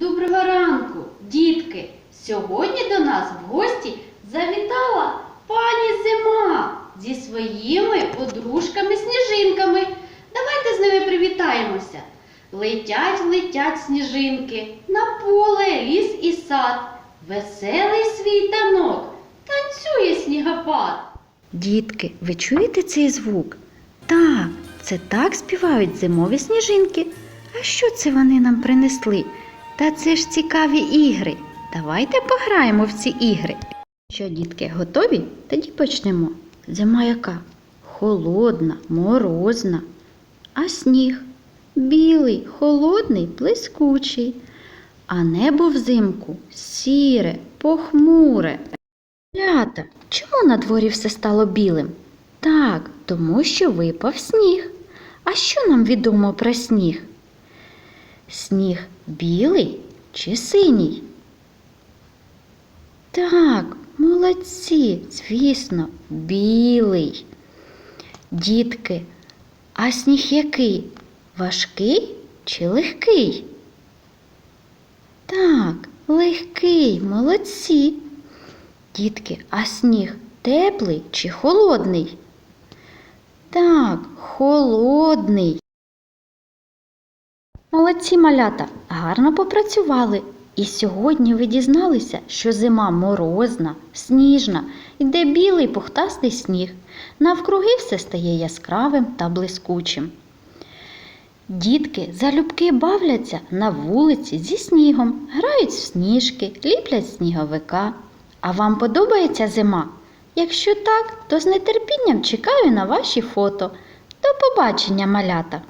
Доброго ранку, дітки! Сьогодні до нас в гості завітала пані Зима зі своїми подружками-сніжинками. Давайте з ними привітаємося. Летять, летять сніжинки на поле, ліс і сад. Веселий світанок, танцює снігопад. Дітки, ви чуєте цей звук? Так, це так співають зимові сніжинки. А що це вони нам принесли? Та це ж цікаві ігри. Давайте пограємо в ці ігри. Що, дітки, готові? Тоді почнемо. Зима яка? Холодна, морозна. А сніг білий, холодний, блискучий. А небо взимку сіре, похмуре. Лята, чому на дворі все стало білим? Так, тому що випав сніг. А що нам відомо про сніг? Сніг білий чи синій? Так, молодці, звісно, білий. Дітки, а сніг який? Важкий чи легкий? Так, легкий, молодці. Дітки, а сніг теплий чи холодний? Так, холодний. Молодці малята, гарно попрацювали. І сьогодні ви дізналися, що зима морозна, сніжна, йде білий пухтастий сніг. Навкруги все стає яскравим та блискучим. Дітки залюбки бавляться на вулиці зі снігом, грають в сніжки, ліплять сніговика. А вам подобається зима? Якщо так, то з нетерпінням чекаю на ваші фото. До побачення, малята!